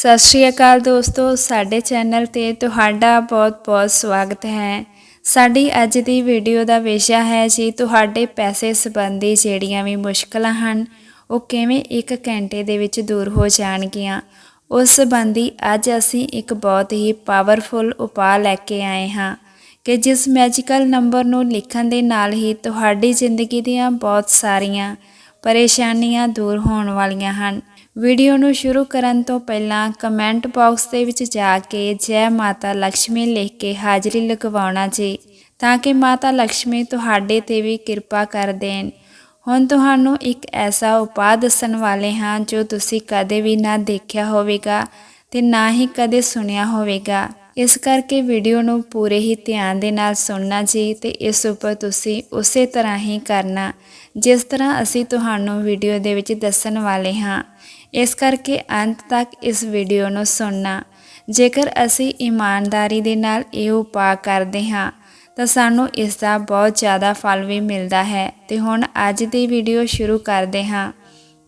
ਸਤਿ ਸ਼੍ਰੀ ਅਕਾਲ ਦੋਸਤੋ, ਸਾਡੇ ਚੈਨਲ ਤੇ ਤੁਹਾਡਾ ਬਹੁਤ-ਬਹੁਤ ਸਵਾਗਤ ਹੈ। ਸਾਡੀ ਅੱਜ ਦੀ ਵੀਡੀਓ ਦਾ ਵਿਸ਼ਾ ਹੈ ਜੀ, ਤੁਹਾਡੇ ਪੈਸੇ ਸੰਬੰਧੀ ਜਿਹੜੀਆਂ ਵੀ ਮੁਸ਼ਕਲਾਂ ਹਨ, ਉਹ ਕਿਵੇਂ ਇੱਕ ਘੰਟੇ ਦੇ ਵਿੱਚ ਦੂਰ ਹੋ ਜਾਣਗੀਆਂ। ਉਸ ਸੰਬੰਧੀ ਅੱਜ ਅਸੀਂ ਇੱਕ ਬਹੁਤ ਹੀ ਪਾਵਰਫੁਲ ਉਪਾਅ ਲੈ ਕੇ ਆਏ ਹਾਂ ਕਿ ਜਿਸ ਮੈਜੀਕਲ ਨੰਬਰ ਨੂੰ ਲਿਖਣ ਦੇ ਨਾਲ ਹੀ ਤੁਹਾਡੀ ਜ਼ਿੰਦਗੀ ਦੀਆਂ ਬਹੁਤ ਸਾਰੀਆਂ ਪਰੇਸ਼ਾਨੀਆਂ ਦੂਰ ਹੋਣ ਵਾਲੀਆਂ ਹਨ। ਵੀਡੀਓ ਨੂੰ ਸ਼ੁਰੂ ਕਰਨ ਤੋਂ ਪਹਿਲਾਂ ਕਮੈਂਟ ਬਾਕਸ ਦੇ ਵਿੱਚ ਜਾ ਕੇ ਜੈ ਮਾਤਾ ਲక్ష్ਮੀ ਲਿਖ ਕੇ ਹਾਜ਼ਰੀ ਲਗਵਾਉਣਾ ਜੀ, ਤਾਂ ਕਿ ਮਾਤਾ ਲక్ష్ਮੀ ਤੁਹਾਡੇ ਤੇ ਵੀ ਕਿਰਪਾ ਕਰ ਦੇਣ। ਹੁਣ ਤੁਹਾਨੂੰ ਇੱਕ ਐਸਾ ਉਪਾਅ ਦੱਸਣ ਵਾਲੇ ਹਾਂ ਜੋ ਤੁਸੀਂ ਕਦੇ ਵੀ ਨਾ ਦੇਖਿਆ ਹੋਵੇਗਾ ਤੇ ਨਾ ਹੀ ਕਦੇ ਸੁਣਿਆ ਹੋਵੇਗਾ। ਇਸ ਕਰਕੇ ਵੀਡੀਓ ਨੂੰ ਪੂਰੇ ਹੀ ਧਿਆਨ ਦੇ ਨਾਲ ਸੁਣਨਾ ਜੀ ਤੇ ਇਸ ਉੱਪਰ ਤੁਸੀਂ ਉਸੇ ਤਰ੍ਹਾਂ ਹੀ ਕਰਨਾ, ਜਿਸ ਤਰ੍ਹਾਂ ਅਸੀਂ ਤੁਹਾਨੂੰ ਵੀਡੀਓ ਦੇ ਵਿੱਚ ਦੱਸਣ ਵਾਲੇ ਹਾਂ। ਇਸ ਕਰਕੇ ਅੰਤ ਤੱਕ ਇਸ ਵੀਡੀਓ ਨੂੰ ਸੁਣਨਾ। ਜੇਕਰ ਅਸੀਂ ਇਮਾਨਦਾਰੀ ਦੇ ਨਾਲ ਇਹ ਉਪਾਅ ਕਰਦੇ ਹਾਂ, ਤਾਂ ਸਾਨੂੰ ਇਸ ਦਾ ਬਹੁਤ ਜ਼ਿਆਦਾ ਫਲ ਵੀ ਮਿਲਦਾ ਹੈ। ਤੇ ਹੁਣ ਅੱਜ ਦੀ ਵੀਡੀਓ ਸ਼ੁਰੂ ਕਰਦੇ ਹਾਂ।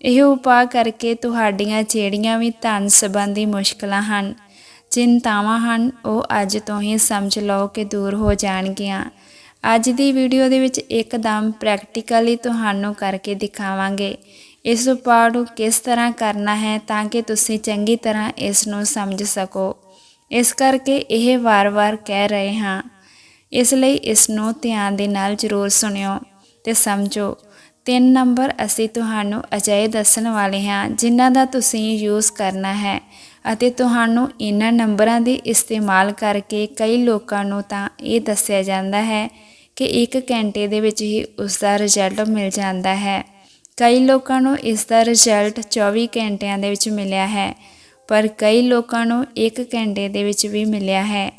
ਇਹ ਉਪਾਅ ਕਰਕੇ ਤੁਹਾਡੀਆਂ ਜਿਹੜੀਆਂ ਵੀ ਧਨ ਸੰਬੰਧੀ ਮੁਸ਼ਕਲਾਂ ਹਨ, ਚਿੰਤਾਵਾਂ ਹਨ, ਉਹ ਅੱਜ ਤੋਂ ਹੀ ਸਮਝ ਲਓ ਕਿ ਦੂਰ ਹੋ ਜਾਣਗੀਆਂ। ਅੱਜ ਦੀ ਵੀਡੀਓ ਦੇ ਵਿੱਚ ਇੱਕਦਮ ਪ੍ਰੈਕਟੀਕਲੀ ਤੁਹਾਨੂੰ ਕਰਕੇ ਦਿਖਾਵਾਂਗੇ। ਇਸ ਉਪਾਅ ਨੂੰ ਕਿਸ ਤਰ੍ਹਾਂ ਕਰਨਾ ਹੈ ਤਾਂ ਕਿ ਤੁਸੀਂ ਚੰਗੀ ਤਰ੍ਹਾਂ ਇਸ ਨੂੰ ਸਮਝ ਸਕੋ। ਇਸ ਕਰਕੇ ਇਹ ਵਾਰ-ਵਾਰ ਕਹਿ ਰਹੇ ਹਾਂ। ਇਸ ਲਈ ਇਸ ਨੂੰ ਧਿਆਨ ਦੇ ਨਾਲ ਜ਼ਰੂਰ ਸੁਣਿਓ ਤੇ ਸਮਝੋ। ਤਿੰਨ ਨੰਬਰ ਅਸੀਂ ਤੁਹਾਨੂੰ ਅਜਿਹੇ ਦੱਸਣ ਵਾਲੇ ਹਾਂ ਜਿਨ੍ਹਾਂ ਦਾ ਤੁਸੀਂ ਯੂਜ਼ ਕਰਨਾ ਹੈ ਅਤੇ ਤੁਹਾਨੂੰ ਇਹਨਾਂ ਨੰਬਰਾਂ ਦੇ ਇਸਤੇਮਾਲ ਕਰਕੇ ਕਈ ਲੋਕਾਂ ਨੂੰ ਤਾਂ ਇਹ ਦੱਸਿਆ ਜਾਂਦਾ ਹੈ ਕਿ 1 ਘੰਟੇ ਦੇ ਵਿੱਚ ਹੀ ਉਸ ਦਾ ਰਿਜ਼ਲਟ ਮਿਲ ਜਾਂਦਾ ਹੈ। ਕਈ ਲੋਕਾਂ ਨੂੰ ਇਸ ਦਾ ਰਿਜ਼ਲਟ 24 ਘੰਟਿਆਂ ਦੇ ਵਿੱਚ ਮਿਲਿਆ ਹੈ, ਪਰ ਕਈ ਲੋਕਾਂ ਨੂੰ 1 ਘੰਟੇ ਦੇ ਵਿੱਚ ਵੀ ਮਿਲਿਆ ਹੈ।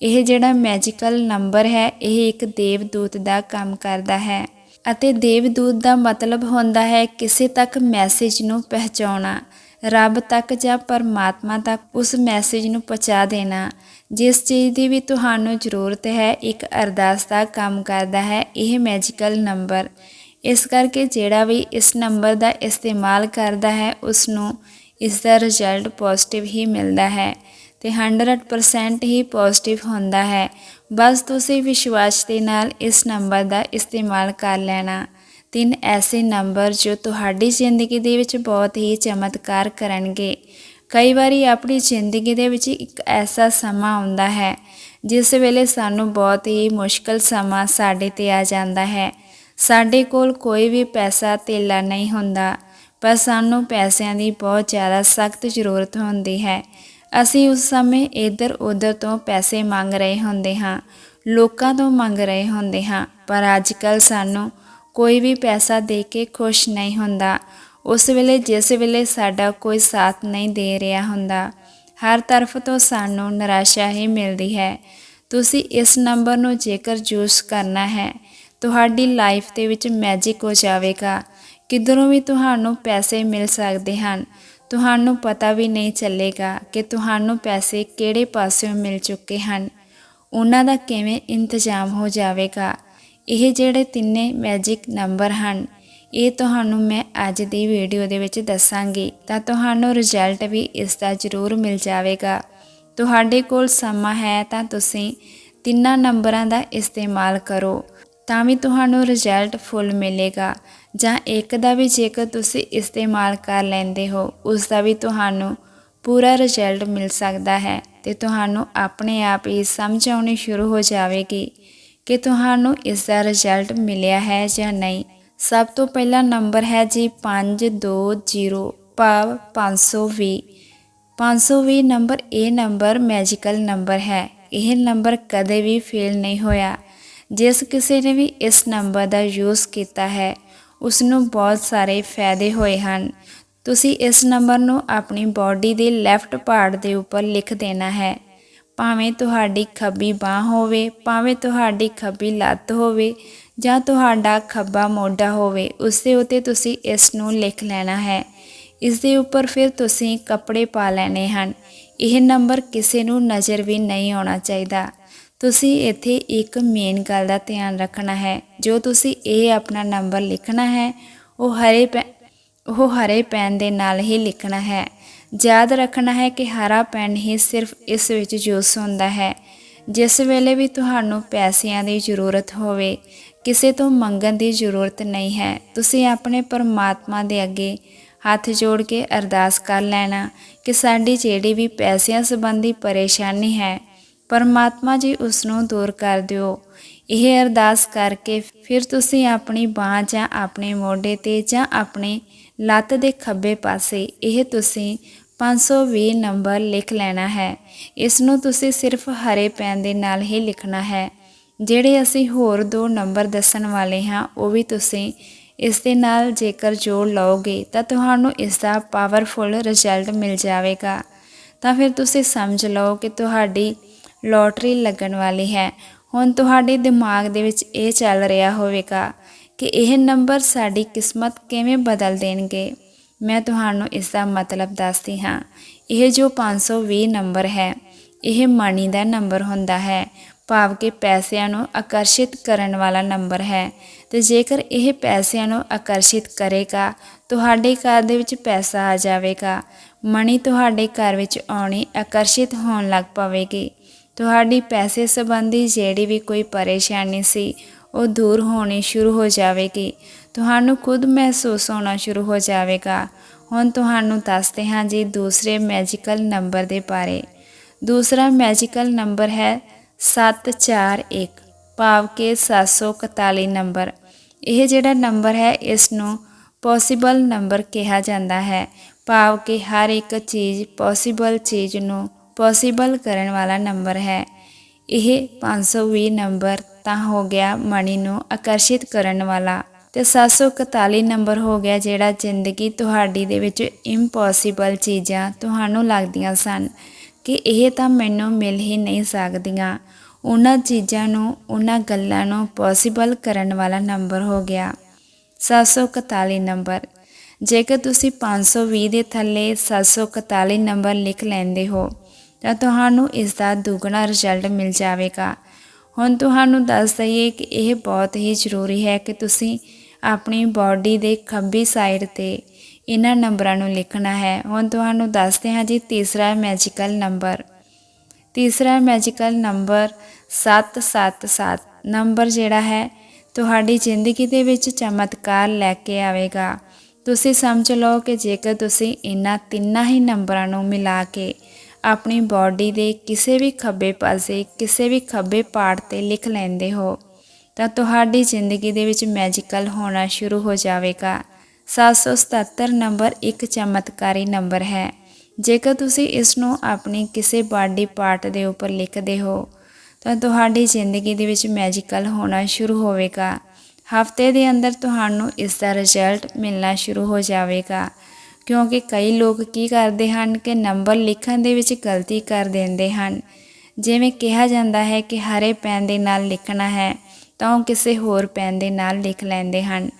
ਇਹ ਜਿਹੜਾ ਮੈਜੀਕਲ ਨੰਬਰ ਹੈ, ਇਹ ਇੱਕ ਦੇਵਦੂਤ ਦਾ ਕੰਮ ਕਰਦਾ ਹੈ ਅਤੇ ਦੇਵਦੂਤ ਦਾ ਮਤਲਬ ਹੁੰਦਾ ਹੈ ਕਿਸੇ ਤੱਕ ਮੈਸੇਜ ਨੂੰ ਪਹੁੰਚਾਉਣਾ, ਰੱਬ ਤੱਕ ਜਾਂ ਪਰਮਾਤਮਾ ਤੱਕ ਉਸ ਮੈਸੇਜ ਨੂੰ ਪਹੁੰਚਾ ਦੇਣਾ। ਜਿਸ ਚੀਜ਼ ਦੀ ਵੀ ਤੁਹਾਨੂੰ ਜ਼ਰੂਰਤ ਹੈ, ਇੱਕ ਅਰਦਾਸ ਦਾ ਕੰਮ ਕਰਦਾ ਹੈ, ਇਹ ਮੈਜੀਕਲ ਨੰਬਰ ਇਸ ਕਰਕੇ ਜਿਹੜਾ ਵੀ ਇਸ ਨੰਬਰ ਦਾ ਇਸਤੇਮਾਲ ਕਰਦਾ ਹੈ ਉਸ ਨੂੰ ਇਸ ਦਾ ਰਿਜ਼ਲਟ ਪੋਜ਼ਿਟਿਵ ਹੀ ਮਿਲਦਾ ਹੈ ਤੇ 100% ਹੀ ਪੋਜ਼ਿਟਿਵ ਹੁੰਦਾ ਹੈ। ਬਸ ਤੁਸੀਂ ਵਿਸ਼ਵਾਸ ਦੇ ਨਾਲ ਇਸ ਨੰਬਰ ਦਾ ਇਸਤੇਮਾਲ ਕਰ ਲੈਣਾ। ਤਿੰਨ ਐਸੇ ਨੰਬਰ ਜੋ ਤੁਹਾਡੀ ਜ਼ਿੰਦਗੀ ਦੇ ਵਿੱਚ ਬਹੁਤ ਹੀ ਚਮਤਕਾਰ ਕਰਨਗੇ। ਕਈ ਵਾਰੀ ਆਪਣੀ ਜ਼ਿੰਦਗੀ ਦੇ ਵਿੱਚ ਇੱਕ ਐਸਾ ਸਮਾਂ ਆਉਂਦਾ ਹੈ, ਜਿਸ ਵੇਲੇ ਸਾਨੂੰ ਬਹੁਤ ਹੀ ਮੁਸ਼ਕਲ ਸਮਾਂ ਸਾਡੇ ਤੇ ਆ ਜਾਂਦਾ ਹੈ। ਸਾਡੇ ਕੋਲ ਕੋਈ ਵੀ ਪੈਸਾ ਧੇਲਾ ਨਹੀਂ ਹੁੰਦਾ, ਪਰ ਸਾਨੂੰ ਪੈਸਿਆਂ ਦੀ ਬਹੁਤ ਜ਼ਿਆਦਾ ਸਖਤ ਜ਼ਰੂਰਤ ਹੁੰਦੀ ਹੈ। ਅਸੀਂ ਉਸ ਸਮੇਂ ਇੱਧਰ ਉੱਧਰ ਤੋਂ ਪੈਸੇ ਮੰਗ ਰਹੇ ਹੁੰਦੇ ਹਾਂ, ਲੋਕਾਂ ਤੋਂ ਮੰਗ ਰਹੇ ਹੁੰਦੇ ਹਾਂ, ਪਰ ਅੱਜ ਕੱਲ ਸਾਨੂੰ ਕੋਈ ਵੀ ਪੈਸਾ ਦੇ ਕੇ ਖੁਸ਼ ਨਹੀਂ ਹੁੰਦਾ। ਉਸ ਵੇਲੇ ਜਿਸ ਵੇਲੇ ਸਾਡਾ ਕੋਈ ਸਾਥ ਨਹੀਂ ਦੇ ਰਿਹਾ ਹੁੰਦਾ, ਹਰ ਤਰਫ ਤੋਂ ਸਾਨੂੰ ਨਿਰਾਸ਼ਾ ਹੀ ਮਿਲਦੀ ਹੈ। ਤੁਸੀਂ ਇਸ ਨੰਬਰ ਨੂੰ ਜੇਕਰ ਯੂਜ਼ ਕਰਨਾ ਹੈ ਤੁਹਾਡੀ ਲਾਈਫ ਦੇ ਵਿੱਚ ਮੈਜਿਕ ਹੋ ਜਾਵੇਗਾ। ਕਿਧਰੋਂ ਵੀ ਤੁਹਾਨੂੰ ਪੈਸੇ ਮਿਲ ਸਕਦੇ ਹਨ, ਤੁਹਾਨੂੰ ਪਤਾ ਵੀ ਨਹੀਂ ਚੱਲੇਗਾ ਕਿ ਤੁਹਾਨੂੰ ਪੈਸੇ ਕਿਹੜੇ ਪਾਸਿਓਂ ਮਿਲ ਚੁੱਕੇ ਹਨ। ਉਹਨਾਂ ਦਾ ਕਿਵੇਂ ਇੰਤਜ਼ਾਮ ਹੋ ਜਾਵੇਗਾ? ਇਹ ਜਿਹੜੇ ਤਿੰਨੇ ਮੈਜਿਕ ਨੰਬਰ ਹਨ, ਇਹ ਤੁਹਾਨੂੰ ਮੈਂ ਅੱਜ ਦੀ ਵੀਡੀਓ ਦੇ ਵਿੱਚ ਦੱਸਾਂਗੀ। ਤਾਂ ਤੁਹਾਨੂੰ ਰਿਜ਼ਲਟ ਵੀ ਇਸ ਦਾ ਜ਼ਰੂਰ ਮਿਲ ਜਾਵੇਗਾ। ਤੁਹਾਡੇ ਕੋਲ ਸਮਾਂ ਹੈ ਤਾਂ ਤੁਸੀਂ ਤਿੰਨਾਂ ਨੰਬਰਾਂ ਦਾ ਇਸਤੇਮਾਲ ਕਰੋ। ਤਾਂ ਵੀ ਤੁਹਾਨੂੰ ਰਿਜ਼ਲਟ ਫੁੱਲ ਮਿਲੇਗਾ। ਜਾਂ ਇੱਕ ਦਾ ਵੀ ਜੇਕਰ ਤੁਸੀਂ ਇਸਤੇਮਾਲ ਕਰ ਲੈਂਦੇ ਹੋ, ਉਸ ਦਾ ਵੀ ਤੁਹਾਨੂੰ ਪੂਰਾ ਰਿਜ਼ਲਟ ਮਿਲ ਸਕਦਾ ਹੈ ਤੇ ਤੁਹਾਨੂੰ ਆਪਣੇ ਆਪ ਹੀ ਸਮਝ ਆਉਣੀ ਸ਼ੁਰੂ ਹੋ ਜਾਵੇਗੀ ਕਿ ਤੁਹਾਨੂੰ ਇਸ ਦਾ ਰਿਜ਼ਲਟ ਮਿਲਿਆ ਹੈ ਜਾਂ ਨਹੀਂ। ਸਭ ਤੋਂ ਪਹਿਲਾ ਨੰਬਰ ਹੈ ਜੀ 520 ਭਾਵ 520 520 ਨੰਬਰ ਇਹ ਨੰਬਰ ਮੈਜੀਕਲ ਨੰਬਰ ਹੈ। ਇਹ ਨੰਬਰ ਕਦੇ ਵੀ ਫੇਲ ਨਹੀਂ ਹੋਇਆ। ਜਿਸ ਕਿਸੇ ਨੇ ਵੀ ਇਸ ਨੰਬਰ ਦਾ ਯੂਜ਼ ਕੀਤਾ ਹੈ ਉਸ ਨੂੰ ਬਹੁਤ ਸਾਰੇ ਫਾਇਦੇ ਹੋਏ ਹਨ। ਤੁਸੀਂ ਇਸ ਨੰਬਰ ਨੂੰ ਆਪਣੀ ਬਾਡੀ ਦੇ ਲੈਫਟ ਪਾਰਟ ਦੇ ਉੱਪਰ ਲਿਖ ਦੇਣਾ ਹੈ। ਭਾਵੇਂ ਤੁਹਾਡੀ ਖੱਬੀ ਬਾਹ ਹੋਵੇ, ਭਾਵੇਂ ਤੁਹਾਡੀ ਖੱਬੀ ਲੱਤ ਹੋਵੇ, ਜਾਂ ਤੁਹਾਡਾ ਖੱਬਾ ਮੋਢਾ ਹੋਵੇ ਉਸ ਦੇ ਉੱਤੇ ਤੁਸੀਂ ਇਸ ਨੂੰ ਲਿਖ ਲੈਣਾ ਹੈ। ਇਸ ਦੇ ਉੱਪਰ ਫਿਰ ਤੁਸੀਂ ਕੱਪੜੇ ਪਾ ਲੈਣੇ ਹਨ। ਇਹ ਨੰਬਰ ਕਿਸੇ ਨੂੰ ਨਜ਼ਰ ਵੀ ਨਹੀਂ ਆਉਣਾ ਚਾਹੀਦਾ। ਤੁਸੀਂ ਇੱਥੇ ਇੱਕ ਮੇਨ ਗੱਲ ਦਾ ਧਿਆਨ ਰੱਖਣਾ ਹੈ। ਜੋ ਤੁਸੀਂ ਇਹ ਆਪਣਾ ਨੰਬਰ ਲਿਖਣਾ ਹੈ, ਉਹ ਹਰੇ ਉਹ ਹਰੇ ਪੈਨ ਦੇ ਨਾਲ ਹੀ ਲਿਖਣਾ ਹੈ। ਯਾਦ ਰੱਖਣਾ ਹੈ ਕਿ ਹਰਾ ਪੈਨ ਹੀ ਸਿਰਫ ਇਸ ਵਿੱਚ ਯੂਸ ਹੁੰਦਾ ਹੈ। ਜਿਸ ਵੇਲੇ ਵੀ ਤੁਹਾਨੂੰ ਪੈਸਿਆਂ ਦੀ ਜ਼ਰੂਰਤ ਹੋਵੇ, ਕਿਸੇ ਤੋਂ ਮੰਗਣ ਦੀ ਜ਼ਰੂਰਤ ਨਹੀਂ ਹੈ, ਤੁਸੀਂ ਆਪਣੇ ਪਰਮਾਤਮਾ ਦੇ ਅੱਗੇ ਹੱਥ ਜੋੜ ਕੇ ਅਰਦਾਸ ਕਰ ਲੈਣਾ ਕਿ ਸਾਡੀ ਜਿਹੜੀ ਵੀ ਪੈਸਿਆਂ ਸੰਬੰਧੀ ਪਰੇਸ਼ਾਨੀ ਹੈ ਪਰਮਾਤਮਾ ਜੀ ਉਸ ਨੂੰ ਦੂਰ ਕਰ ਦਿਓ। ਇਹ ਅਰਦਾਸ ਕਰਕੇ ਫਿਰ ਤੁਸੀਂ ਆਪਣੀ ਬਾਹ ਜਾਂ ਆਪਣੇ ਮੋਢੇ ਤੇ ਜਾਂ ਆਪਣੇ ਲੱਤ ਦੇ ਖੱਬੇ ਪਾਸੇ ਇਹ ਤੁਸੀਂ 520 ਨੰਬਰ ਲਿਖ ਲੈਣਾ ਹੈ। ਇਸ ਨੂੰ ਤੁਸੀਂ ਸਿਰਫ ਹਰੇ ਪੈਨ ਦੇ ਨਾਲ ਹੀ ਲਿਖਣਾ ਹੈ। ਜਿਹੜੇ ਅਸੀਂ ਹੋਰ ਦੋ ਨੰਬਰ ਦੱਸਣ ਵਾਲੇ ਹਾਂ, ਉਹ ਵੀ ਤੁਸੀਂ ਇਸ ਦੇ ਨਾਲ ਜੇਕਰ ਜੋੜ ਲਓਗੇ, ਤਾਂ ਤੁਹਾਨੂੰ ਇਸ ਦਾ ਪਾਵਰਫੁਲ ਰਿਜ਼ਲਟ ਮਿਲ ਜਾਵੇਗਾ। ਤਾਂ ਫਿਰ ਤੁਸੀਂ ਸਮਝ ਲਓ ਕਿ ਤੁਹਾਡੀ ਲੋਟਰੀ ਲੱਗਣ ਵਾਲੀ ਹੈ। ਹੁਣ ਤੁਹਾਡੇ ਦਿਮਾਗ ਦੇ ਵਿੱਚ ਇਹ ਚੱਲ ਰਿਹਾ ਹੋਵੇਗਾ ਕਿ ਇਹ ਨੰਬਰ ਸਾਡੀ ਕਿਸਮਤ ਕਿਵੇਂ ਬਦਲ ਦੇਣਗੇ। ਮੈਂ ਤੁਹਾਨੂੰ ਇਸ ਦਾ ਮਤਲਬ ਦੱਸਦੀ ਹਾਂ। ਇਹ ਜੋ 520 ਨੰਬਰ ਹੈ, ਇਹ ਮਣੀ ਦਾ ਨੰਬਰ ਹੁੰਦਾ ਹੈ। ਭਾਵ ਕਿ ਪੈਸਿਆਂ ਨੂੰ ਆਕਰਸ਼ਿਤ ਕਰਨ ਵਾਲਾ ਨੰਬਰ ਹੈ। ਤੇ ਜੇਕਰ ਇਹ ਪੈਸਿਆਂ ਨੂੰ ਆਕਰਸ਼ਿਤ ਕਰੇਗਾ, ਤੁਹਾਡੇ ਘਰ ਦੇ ਵਿੱਚ ਪੈਸਾ ਆ ਜਾਵੇਗਾ। ਮਣੀ ਤੁਹਾਡੇ ਘਰ ਵਿੱਚ ਆਉਣੀ ਆਕਰਸ਼ਿਤ ਹੋਣ ਲੱਗ ਪਵੇਗੀ। ਤੁਹਾਡੀ ਪੈਸੇ ਸੰਬੰਧੀ ਜਿਹੜੀ ਵੀ ਕੋਈ ਪਰੇਸ਼ਾਨੀ ਸੀ, ਉਹ ਦੂਰ ਹੋਣੀ ਸ਼ੁਰੂ ਹੋ ਜਾਵੇਗੀ। ਤੁਹਾਨੂੰ ਖੁਦ ਮਹਿਸੂਸ ਹੋਣਾ ਸ਼ੁਰੂ ਹੋ ਜਾਵੇਗਾ। ਹੁਣ ਤੁਹਾਨੂੰ ਦੱਸਦੇ ਹਾਂ ਜੀ ਦੂਸਰੇ ਮੈਜੀਕਲ ਨੰਬਰ ਦੇ ਬਾਰੇ। ਦੂਸਰਾ ਮੈਜੀਕਲ ਨੰਬਰ ਹੈ 741 ਭਾਵ ਕਿ 741 ਨੰਬਰ। ਇਹ ਜਿਹੜਾ ਨੰਬਰ ਹੈ ਇਸ ਨੂੰ ਪੋਸੀਬਲ ਨੰਬਰ ਕਿਹਾ ਜਾਂਦਾ ਹੈ। ਭਾਵ ਕਿ ਹਰ ਇੱਕ ਚੀਜ਼ ਪੋਸੀਬਲ ਚੀਜ਼ ਨੂੰ ਪੋਸੀਬਲ ਕਰਨ ਵਾਲਾ ਨੰਬਰ ਹੈ। ਇਹ 520 ਨੰਬਰ ਤਾਂ ਹੋ ਗਿਆ ਮਣੀ ਨੂੰ ਆਕਰਸ਼ਿਤ ਕਰਨ ਵਾਲਾ। ਤੇ 741 ਨੰਬਰ ਹੋ ਗਿਆ ਜਿਹੜਾ ਜ਼ਿੰਦਗੀ ਤੁਹਾਡੀ ਦੇ ਵਿੱਚ ਇੰਪੋਸੀਬਲ ਚੀਜ਼ਾਂ ਤੁਹਾਨੂੰ ਲੱਗਦੀਆਂ ਸਨ। ਕਿ ਇਹ ਤਾਂ ਮੈਨੂੰ ਮਿਲ ਹੀ ਨਹੀਂ ਸਕਦੀਆਂ। ਉਹਨਾਂ ਚੀਜ਼ਾਂ ਨੂੰ, ਉਹਨਾਂ ਗੱਲਾਂ ਨੂੰ ਪੋਸੀਬਲ ਕਰਨ ਵਾਲਾ ਨੰਬਰ ਹੋ ਗਿਆ। 741 ਨੰਬਰ ਜੇਕਰ ਤੁਸੀਂ 520 ਦੇ ਥੱਲੇ 741 ਨੰਬਰ ਲਿਖ ਲੈਂਦੇ ਹੋ ਤਾਂ ਤੁਹਾਨੂੰ ਇਸ ਦਾ ਦੁੱਗਣਾ ਰਿਜ਼ਲਟ ਮਿਲ ਜਾਵੇਗਾ। ਹੁਣ ਤੁਹਾਨੂੰ ਦੱਸ ਦਈਏ ਕਿ ਇਹ ਬਹੁਤ ਹੀ ਜ਼ਰੂਰੀ ਹੈ ਕਿ ਤੁਸੀਂ ਆਪਣੀ ਬਾਡੀ ਦੇ ਖੱਬੀ ਸਾਈਡ ਤੇ ਇਹਨਾਂ ਨੰਬਰਾਂ ਨੂੰ ਲਿਖਣਾ ਹੈ। ਹੁਣ ਤੁਹਾਨੂੰ ਦੱਸਦੇ ਹਾਂ ਜੀ ਤੀਸਰਾ ਮੈਜੀਕਲ ਨੰਬਰ ਤੀਸਰਾ ਮੈਜੀਕਲ ਨੰਬਰ 777 ਨੰਬਰ ਜਿਹੜਾ ਹੈ, ਤੁਹਾਡੀ ਜ਼ਿੰਦਗੀ ਦੇ ਵਿੱਚ ਚਮਤਕਾਰ ਲੈ ਕੇ ਆਵੇਗਾ। ਤੁਸੀਂ ਸਮਝ ਲਓ ਕਿ ਜੇਕਰ ਤੁਸੀਂ ਇਹਨਾਂ ਤਿੰਨਾਂ ਹੀ ਨੰਬਰਾਂ ਨੂੰ ਮਿਲਾ ਕੇ ਆਪਣੀ ਬਾਡੀ ਦੇ ਕਿਸੇ ਵੀ ਖੱਬੇ ਪਾਸੇ, ਕਿਸੇ ਵੀ ਖੱਬੇ ਪਾਰਟ ਤੇ ਲਿਖ ਲੈਂਦੇ ਹੋ, ਤਾਂ ਤੁਹਾਡੀ ਜ਼ਿੰਦਗੀ ਦੇ ਵਿੱਚ ਮੈਜੀਕਲ ਹੋਣਾ ਸ਼ੁਰੂ ਹੋ ਜਾਵੇਗਾ। 777 ਨੰਬਰ ਇੱਕ ਚਮਤਕਾਰੀ ਨੰਬਰ ਹੈ। ਜੇਕਰ ਤੁਸੀਂ ਇਸ ਨੂੰ ਆਪਣੀ ਕਿਸੇ ਬਾਡੀ ਪਾਰਟ ਦੇ ਉੱਪਰ ਲਿਖਦੇ ਹੋ, ਤਾਂ ਤੁਹਾਡੀ ਜ਼ਿੰਦਗੀ ਦੇ ਵਿੱਚ ਮੈਜੀਕਲ ਹੋਣਾ ਸ਼ੁਰੂ ਹੋਵੇਗਾ। ਹਫ਼ਤੇ ਦੇ ਅੰਦਰ ਤੁਹਾਨੂੰ ਇਸ ਦਾ ਰਿਜ਼ਲਟ ਮਿਲਣਾ ਸ਼ੁਰੂ ਹੋ ਜਾਵੇਗਾ। ਕਿਉਂਕਿ ਕਈ ਲੋਕ ਕੀ ਕਰਦੇ ਹਨ ਕਿ ਨੰਬਰ ਲਿਖਣ ਦੇ ਵਿੱਚ ਗਲਤੀ ਕਰ ਦਿੰਦੇ ਹਨ। ਜਿਵੇਂ ਕਿਹਾ ਜਾਂਦਾ ਹੈ ਕਿ ਹਰੇ ਪੈਨ ਦੇ ਨਾਲ ਲਿਖਣਾ ਹੈ, ਤਾਂ ਉਹ ਕਿਸੇ ਹੋਰ ਪੈਨ ਦੇ ਨਾਲ ਲਿਖ ਲੈਂਦੇ ਹਨ,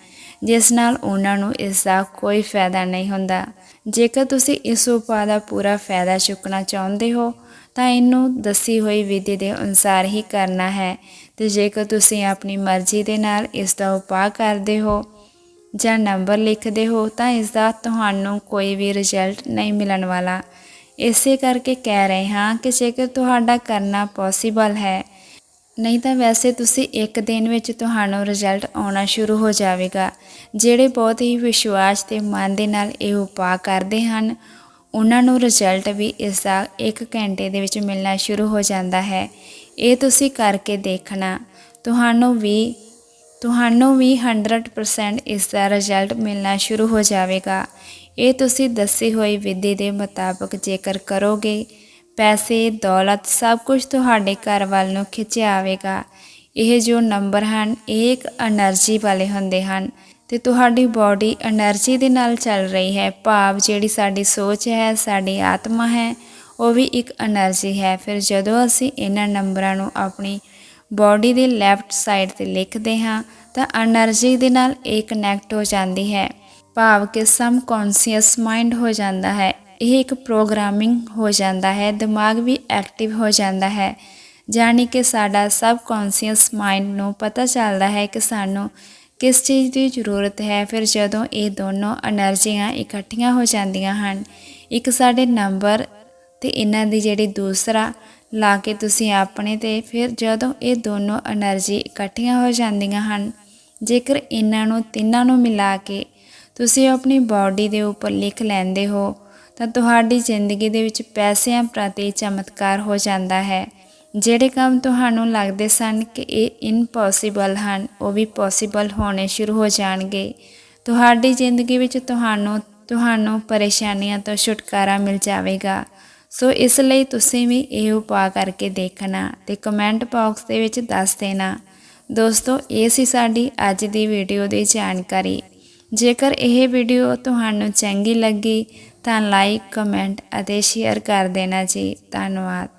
ਜਿਸ ਨਾਲ ਉਹਨਾਂ ਨੂੰ ਇਸ ਦਾ ਕੋਈ ਫਾਇਦਾ ਨਹੀਂ ਹੁੰਦਾ। ਜੇਕਰ ਤੁਸੀਂ ਇਸ ਉਪਾਅ ਦਾ ਪੂਰਾ ਫਾਇਦਾ ਚੁੱਕਣਾ ਚਾਹੁੰਦੇ ਹੋ, ਤਾਂ ਇਹਨੂੰ ਦੱਸੀ ਹੋਈ ਵਿਧੀ ਦੇ ਅਨੁਸਾਰ ਹੀ ਕਰਨਾ ਹੈ। ਤੇ ਜੇਕਰ ਤੁਸੀਂ ਆਪਣੀ ਮਰਜ਼ੀ ਦੇ ਨਾਲ ਇਸ ਦਾ ਉਪਾਅ ਕਰਦੇ ਹੋ ਜਾਂ ਨੰਬਰ ਲਿਖਦੇ ਹੋ ਤਾਂ ਇਸ ਦਾ ਤੁਹਾਨੂੰ ਕੋਈ ਵੀ ਰਿਜ਼ਲਟ ਨਹੀਂ ਮਿਲਣ ਵਾਲਾ। ਇਸੇ ਕਰਕੇ ਕਹਿ ਰਹੇ ਹਾਂ ਕਿ ਜੇਕਰ ਤੁਹਾਡਾ ਕਰਨਾ ਪੋਸੀਬਲ ਹੈ, ਨਹੀਂ ਤਾਂ ਵੈਸੇ ਤੁਸੀਂ ਇੱਕ ਦਿਨ ਵਿੱਚ ਤੁਹਾਨੂੰ ਰਿਜ਼ਲਟ ਆਉਣਾ ਸ਼ੁਰੂ ਹੋ ਜਾਵੇਗਾ, ਜਿਹੜੇ ਬਹੁਤ ਹੀ ਵਿਸ਼ਵਾਸ ਤੇ ਮਨ ਦੇ ਨਾਲ ਇਹ ਉਪਾਅ ਕਰਦੇ ਹਨ, ਉਹਨਾਂ ਨੂੰ ਰਿਜ਼ਲਟ ਵੀ ਇਸ ਦਾ 1 ਘੰਟੇ ਦੇ ਵਿੱਚ ਮਿਲਣਾ ਸ਼ੁਰੂ ਹੋ ਜਾਂਦਾ ਹੈ। ਇਹ ਤੁਸੀਂ ਕਰਕੇ ਦੇਖਣਾ। ਤੁਹਾਨੂੰ ਵੀ ਤੁਹਾਨੂੰ ਵੀ 100% ਇਸ ਦਾ ਰਿਜ਼ਲਟ ਮਿਲਣਾ ਸ਼ੁਰੂ ਹੋ ਜਾਵੇਗਾ। ਇਹ ਤੁਸੀਂ ਦੱਸੀ ਹੋਈ ਵਿਧੀ ਦੇ ਮੁਤਾਬਕ ਜੇਕਰ ਕਰੋਗੇ, ਪੈਸੇ, ਦੌਲਤ ਸਭ ਕੁਝ ਤੁਹਾਡੇ ਘਰ ਵੱਲ ਨੂੰ ਖਿੱਚਿਆ ਆਵੇਗਾ। ਇਹ ਜੋ ਨੰਬਰ ਹਨ, ਇਹ ਇੱਕ એનર્ਜੀ ਵਾਲੇ ਹੁੰਦੇ ਹਨ ਤੇ ਤੁਹਾਡੀ ਬਾਡੀ એનર્ਜੀ ਦੇ ਨਾਲ ਚੱਲ ਰਹੀ ਹੈ। ਭਾਵ ਜਿਹੜੀ ਸਾਡੀ ਸੋਚ ਹੈ, ਸਾਡੀ ਆਤਮਾ ਹੈ, ਉਹ ਵੀ ਇੱਕ એનર્ਜੀ ਹੈ। ਫਿਰ ਜਦੋਂ ਅਸੀਂ ਇਹਨਾਂ ਨੰਬਰਾਂ ਨੂੰ ਆਪਣੀ ਬਾਡੀ ਦੇ ਲੈਫਟ ਸਾਈਡ ਤੇ ਲਿਖਦੇ ਹਾਂ ਤਾਂ એનર્ਜੀ ਦੇ ਨਾਲ ਇਹ ਕਨੈਕਟ ਹੋ ਜਾਂਦੀ ਹੈ। ਭਾਵ ਕਿ ਸਮ ਕੌਨਸ਼ੀਅਸ ਮਾਈਂਡ ਹੋ ਜਾਂਦਾ ਹੈ। ਇਹ ਇੱਕ ਪ੍ਰੋਗਰਾਮਿੰਗ ਹੋ ਜਾਂਦਾ ਹੈ। ਦਿਮਾਗ ਵੀ ਐਕਟਿਵ ਹੋ ਜਾਂਦਾ ਹੈ। ਜਾਣੀ ਕਿ ਸਾਡਾ ਸਬ ਕੌਨਸ਼ੀਅਸ ਮਾਈਂਡ ਨੂੰ ਪਤਾ ਚੱਲਦਾ ਹੈ ਕਿ ਸਾਨੂੰ ਕਿਸ ਚੀਜ਼ ਦੀ ਜ਼ਰੂਰਤ ਹੈ। ਫਿਰ ਜਦੋਂ ਇਹ ਦੋਨੋਂ એનર્ਜੀਆਂ ਇਕੱਠੀਆਂ ਹੋ ਜਾਂਦੀਆਂ ਹਨ, ਇੱਕ ਸਾਡੇ ਨੰਬਰ ਤੇ ਇਹਨਾਂ ਦੀ ਜਿਹੜੀ ਦੂਸਰਾ ਲਾ ਕੇ ਤੁਸੀਂ ਆਪਣੇ ਤੇ ਫਿਰ ਜਦੋਂ ਇਹ ਦੋਨੋਂ એનર્ਜੀ ਇਕੱਠੀਆਂ ਹੋ ਜਾਂਦੀਆਂ ਹਨ, ਜੇਕਰ ਇਹਨਾਂ ਨੂੰ ਤਿੰਨਾਂ ਨੂੰ ਮਿਲਾ ਕੇ ਤੁਸੀਂ ਆਪਣੀ ਬਾਡੀ ਦੇ ਉੱਪਰ ਲਿਖ ਲੈਂਦੇ ਹੋ, ਤਾਂ ਤੁਹਾਡੀ ਜ਼ਿੰਦਗੀ ਦੇ ਵਿੱਚ ਪੈਸਿਆਂ ਪ੍ਰਤੀ ਚਮਤਕਾਰ ਹੋ ਜਾਂਦਾ ਹੈ। ਜਿਹੜੇ ਕੰਮ ਤੁਹਾਨੂੰ ਲੱਗਦੇ ਸਨ ਕਿ ਇਹ ਇਨਪੋਸੀਬਲ ਹਨ, ਉਹ ਵੀ ਪੋਸੀਬਲ ਹੋਣੇ ਸ਼ੁਰੂ ਹੋ ਜਾਣਗੇ। ਤੁਹਾਡੀ ਜ਼ਿੰਦਗੀ ਵਿੱਚ ਤੁਹਾਨੂੰ ਤੁਹਾਨੂੰ ਪਰੇਸ਼ਾਨੀਆਂ ਤੋਂ ਛੁਟਕਾਰਾ ਮਿਲ ਜਾਵੇਗਾ। ਸੋ ਇਸ ਲਈ ਤੁਸੀਂ ਵੀ ਇਹ ਉਪਾਅ ਕਰਕੇ ਦੇਖਣਾ ਤੇ ਕਮੈਂਟ ਬਾਕਸ ਦੇ ਵਿੱਚ ਦੱਸ ਦੇਣਾ। ਦੋਸਤੋ, ਇਹ ਸੀ ਸਾਡੀ ਅੱਜ ਦੀ ਵੀਡੀਓ ਦੀ ਜਾਣਕਾਰੀ। ਜੇਕਰ ਇਹ ਵੀਡੀਓ ਤੁਹਾਨੂੰ ਚੰਗੀ ਲੱਗੀ, ਤਾਂ ਲਾਈਕ ਕਮੈਂਟ ਅਤੇ ਸ਼ੇਅਰ ਕਰ ਦੇਣਾ ਜੀ। ਧੰਨਵਾਦ।